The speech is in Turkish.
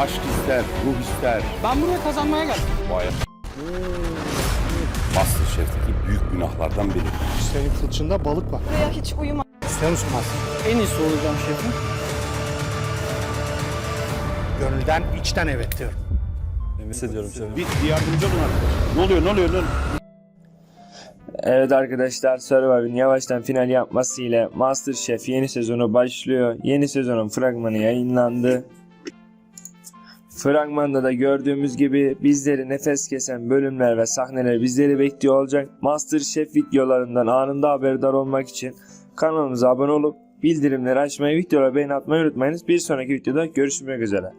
aşk ister, ruh ister. Ben buraya kazanmaya geldim. Vay Masterchef'teki büyük günahlardan biri. Senin fırçında balık var. Buraya hiç uyuma. İster misin Master? En iyisi olacağım şefim. Gönülden içten evet diyorum. hissediyorum şefim. Bir, bir yardımcı olun arkadaşlar. Ne oluyor, ne oluyor, ne oluyor? Evet arkadaşlar Survivor'ın yavaştan final yapmasıyla Masterchef yeni sezonu başlıyor. Yeni sezonun fragmanı yayınlandı. Fragmanda da gördüğümüz gibi bizleri nefes kesen bölümler ve sahneler bizleri bekliyor olacak. Masterchef videolarından anında haberdar olmak için kanalımıza abone olup bildirimleri açmayı, videolara beğeni atmayı unutmayınız. Bir sonraki videoda görüşmek üzere.